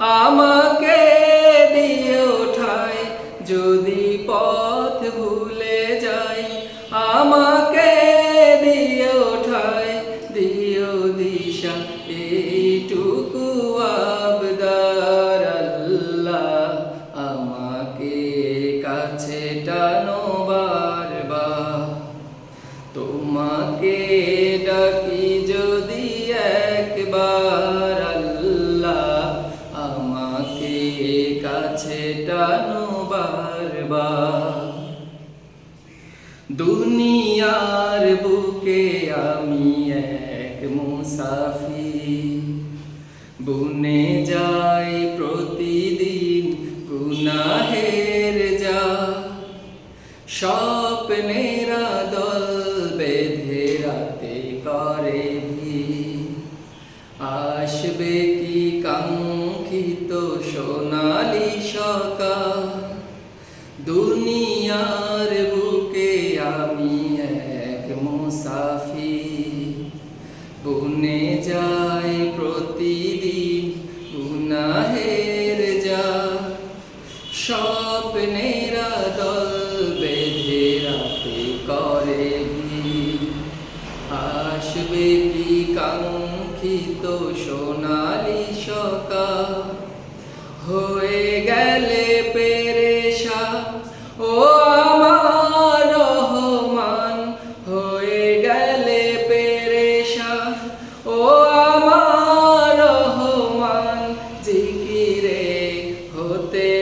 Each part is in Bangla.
আমাকে দুনিয়ার বুকে আমি এক মুসাফির। বুনে যাই প্রতিদিন গুনাহের যা। স্বপ্নেরা দল বেঁধে রাতে করে ভিড়। আসবে কি কাঙ্ক্ষিত সোনালি সকাল? দুনিয়ার বুকে আমি এক মুসাফির বুনে যাই প্রতিদিন গুনাহের যা স্বপ্নেরা দল বেঁধে রাতে করে। আসবে কি কাঙ্ক্ষিত সোনালি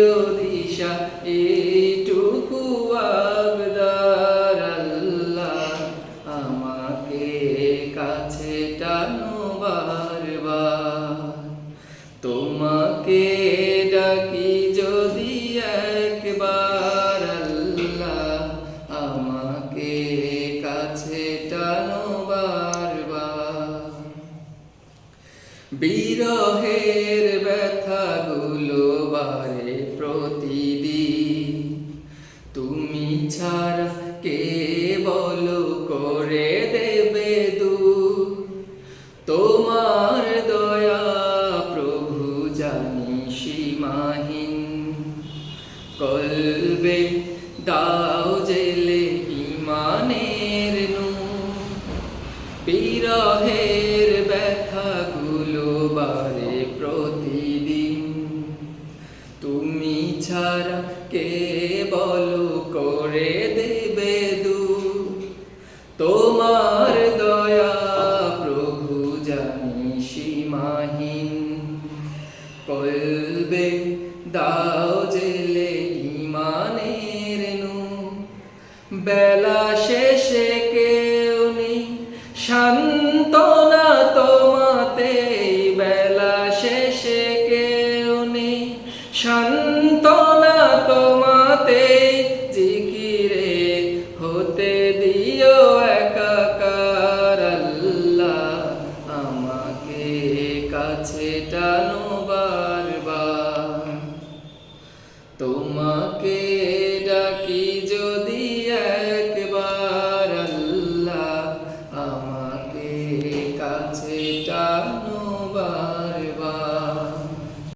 দিও দিশা এইটুকু আবদার আল্লাহ আমাকে কাছে টানো বিরহের ব্যথাগুলো বারে প্রতিদিন। তুমি ছাড়া কে বলো করে দেবে দূর তোমার দয়া প্রভু জানি সীমাহীন। কলবে দাও করে দেবে দু। তোমার দয়া প্রভু জানি সীমাহীন। কলবে দাও কাছে টানো বা